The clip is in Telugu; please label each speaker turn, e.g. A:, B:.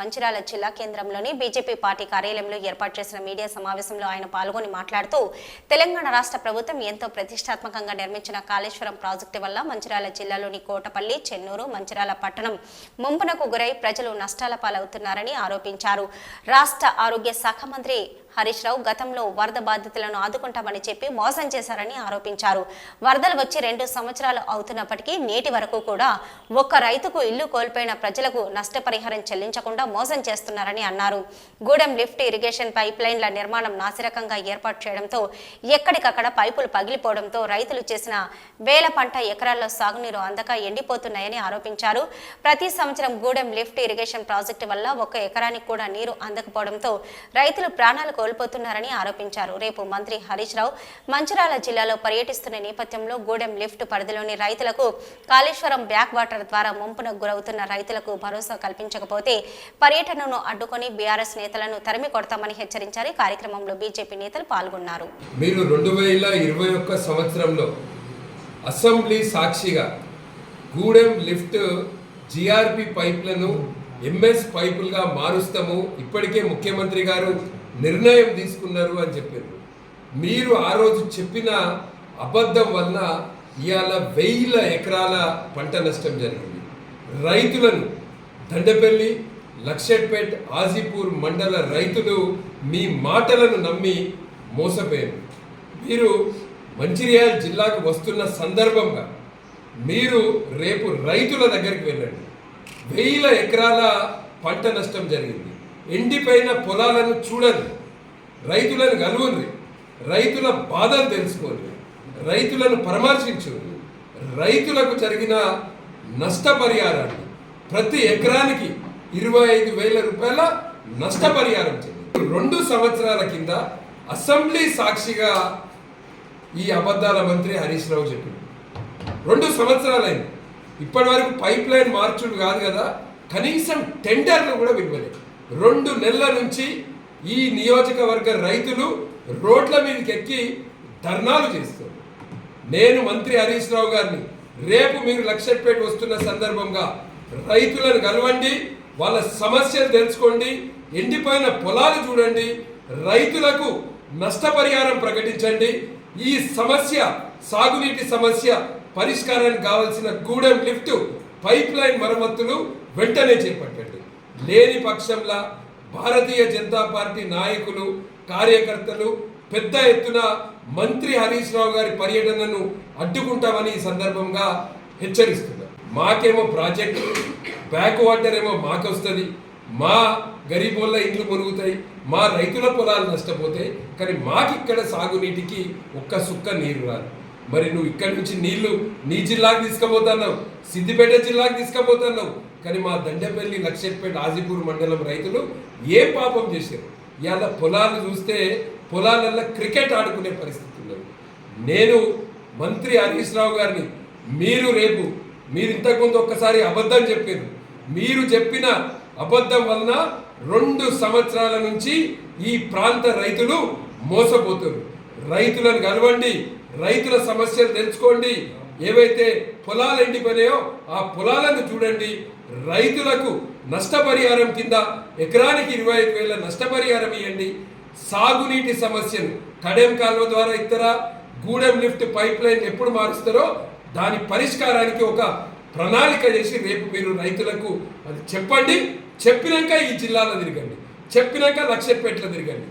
A: మంచిరాల జిల్లా కేంద్రంలోని బీజేపీ పార్టీ కార్యాలయంలో ఏర్పాటు చేసిన మీడియా సమావేశంలో ఆయన పాల్గొని మాట్లాడుతూ తెలంగాణ రాష్ట్ర ప్రభుత్వం ఎంతో ప్రతిష్టాత్మకంగా నిర్మించిన కాళేశ్వరం ప్రాజెక్టు వల్ల మంచిరాల జిల్లాలోని కోటపల్లి చెన్నూరు మంచిరాల పట్టణం ముంపునకు గురై ప్రజలు నష్టాల పాలవుతున్నారని ఆరోపించారు. రాష్ట్ర ఆరోగ్య శాఖ మంత్రి హరీష్ రావు గతంలో వరద బాధితులను ఆదుకుంటామని చెప్పి మోసం చేశారని ఆరోపించారు. వరదలు వచ్చి రెండు సంవత్సరాలు అవుతున్నప్పటికీ నేటి వరకు కూడా ఒక్క రైతుకు ఇల్లు కోల్పోయిన ప్రజలకు నష్టపరిహారం చెల్లించకుండా మోసం చేస్తున్నారని అన్నారు. గూడెం లిఫ్ట్ ఇరిగేషన్ పైప్ లైన్ల నిర్మాణం నాసిరకంగా ఏర్పాటు చేయడంతో ఎక్కడికక్కడ పైపులు పగిలిపోవడంతో రైతులు చేసిన వేల పంట ఎకరాల్లో సాగునీరు అందక ఎండిపోతున్నాయని ఆరోపించారు. ప్రతి సంవత్సరం గూడెం లిఫ్ట్ ఇరిగేషన్ ప్రాజెక్టు వల్ల ఒక్క ఎకరానికి కూడా నీరు అందకపోవడంతో రైతులు ప్రాణాలు కోల్పోతున్నారని ఆరోపించారు. రేపు మంత్రి హరీష్ రావు మంచిరాల జిల్లాలో పర్యటిస్తున్న నేపథ్యంలో గూడెం లిఫ్ట్ పరిధిలోని రైతులకు కాళేశ్వరం బ్యాక్ వాటర్ ద్వారా ముంపునకు గురవుతున్న రైతులకు భరోసా కల్పించకపోతే పర్యటనను అడ్డుకొని బీఆర్ఎస్ నేతలను తరిమి కొడతామని హెచ్చరించారు. కార్యక్రమంలో బీజేపీ నేతలు పాల్గొన్నారు.
B: మీరు రెండు వేల ఇరవై ఒక్క సంవత్సరంలో అసెంబ్లీ సాక్షిగా గూడెం లిఫ్ట్ జిఆర్పి పైప్లను ఎంఎస్ పైపులుగా మారుస్తాము. ఇప్పటికే ముఖ్యమంత్రి గారు నిర్ణయం తీసుకున్నారు అని చెప్పారు. మీరు ఆ రోజు చెప్పిన అబద్ధం వలన ఇవాళ వెయ్యిల ఎకరాల పంట నష్టం జరిగింది. రైతులను దండపల్లి లక్షట్పేట్ ఆజీపూర్ మండల రైతులు మీ మాటలను నమ్మి మోసపోయారు. మీరు మంచిర్యాల జిల్లాకు వస్తున్న సందర్భంగా మీరు రేపు రైతుల దగ్గరికి వెళ్ళండి. వేల ఎకరాల పంట నష్టం జరిగింది. ఎండిపోయిన పొలాలను చూడండి. రైతులను కలువుండ్రి రైతుల బాధలు తెలుసుకోండి. రైతులను పరామర్శించండి. రైతులకు జరిగిన నష్టపరిహారాన్ని ప్రతి ఎకరానికి ఇరవై ఐదు వేల రూపాయల నష్టపరిహారం చెల్లి రెండు సంవత్సరాల కింద అసెంబ్లీ సాక్షిగా ఈ అబద్ధాల మంత్రి హరీష్ రావు చెప్పింది రెండు సంవత్సరాలైంది. ఇప్పటి వరకు పైప్ లైన్ మార్చుడు కాదు కదా కనీసం టెండర్లు కూడా విలువలేదు రెండు నెలల నుంచి ఈ నియోజకవర్గ రైతులు రోడ్ల మీదకి ఎక్కి ధర్నాలు చేస్తారు నేను మంత్రి హరీష్ రావు గారిని రేపు మీరు లక్షపేట వస్తున్న సందర్భంగా రైతులను కలవండి వాళ్ళ సమస్యలు తెలుసుకోండి ఎండిపోయిన పొలాలు చూడండి రైతులకు నష్టపరిహారం ప్రకటించండి. ఈ సమస్య సాగునీటి సమస్య పరిష్కారానికి కావాల్సిన గూడెం లిఫ్ట్ పైప్ లైన్ మరమ్మతులు వెంటనే చేపట్టండి. లేని పక్షంలో భారతీయ జనతా పార్టీ నాయకులు కార్యకర్తలు పెద్ద ఎత్తున మంత్రి హరీష్ రావు గారి పర్యటనను అడ్డుకుంటామని ఈ సందర్భంగా హెచ్చరిస్తున్నారు. మాకేమో ప్రాజెక్టు బ్యాక్ వాటర్ ఏమో మాకు వస్తుంది మా గరీబోళ్ళ ఇండ్లు మురుగుతాయి మా రైతుల పొలాలు నష్టపోతాయి కానీ మాకు ఇక్కడ సాగునీటికి ఒక్క సుక్క నీరు రాదు. మరి నువ్వు ఇక్కడి నుంచి నీళ్ళు నీ జిల్లాకు తీసుకుపోతున్నావు సిద్దిపేట జిల్లాకు తీసుకుపోతున్నావు కానీ మా దండపల్లి లక్షపేట ఆజిపూర్ మండలం రైతులు ఏ పాపం చేశారు? ఇవాళ పొలాలు చూస్తే పొలాలల్లో క్రికెట్ ఆడుకునే పరిస్థితి ఉన్నది. నేను మంత్రి హరీష్ రావు గారిని మీరు రేపు మీరు ఇంతకుముందు ఒక్కసారి అబద్ధం చెప్పారు. మీరు చెప్పిన అబద్ధం వలన రెండు సంవత్సరాల నుంచి ఈ ప్రాంత రైతులు మోసపోతారు. రైతులను కలవండి రైతుల సమస్యలు తెలుసుకోండి. ఏవైతే పొలాలు ఎండిపోయాయో ఆ పొలాలను చూడండి. రైతులకు నష్టపరిహారం కింద ఎకరానికి ఇరవై ఐదు వేల నష్టపరిహారం ఇవ్వండి. సాగునీటి సమస్యను కడెం కాలువ ద్వారా ఇస్తారా గూడెం లిఫ్ట్ పైప్ లైన్ ఎప్పుడు మారుస్తారో దాని పరిష్కారానికి ఒక ప్రణాళిక చేసి రేపు మీరు రైతులకు అది చెప్పండి. చెప్పినాక ఈ జిల్లాలో తిరగండి. చెప్పినాక లక్ష్యపేటలో తిరగండి.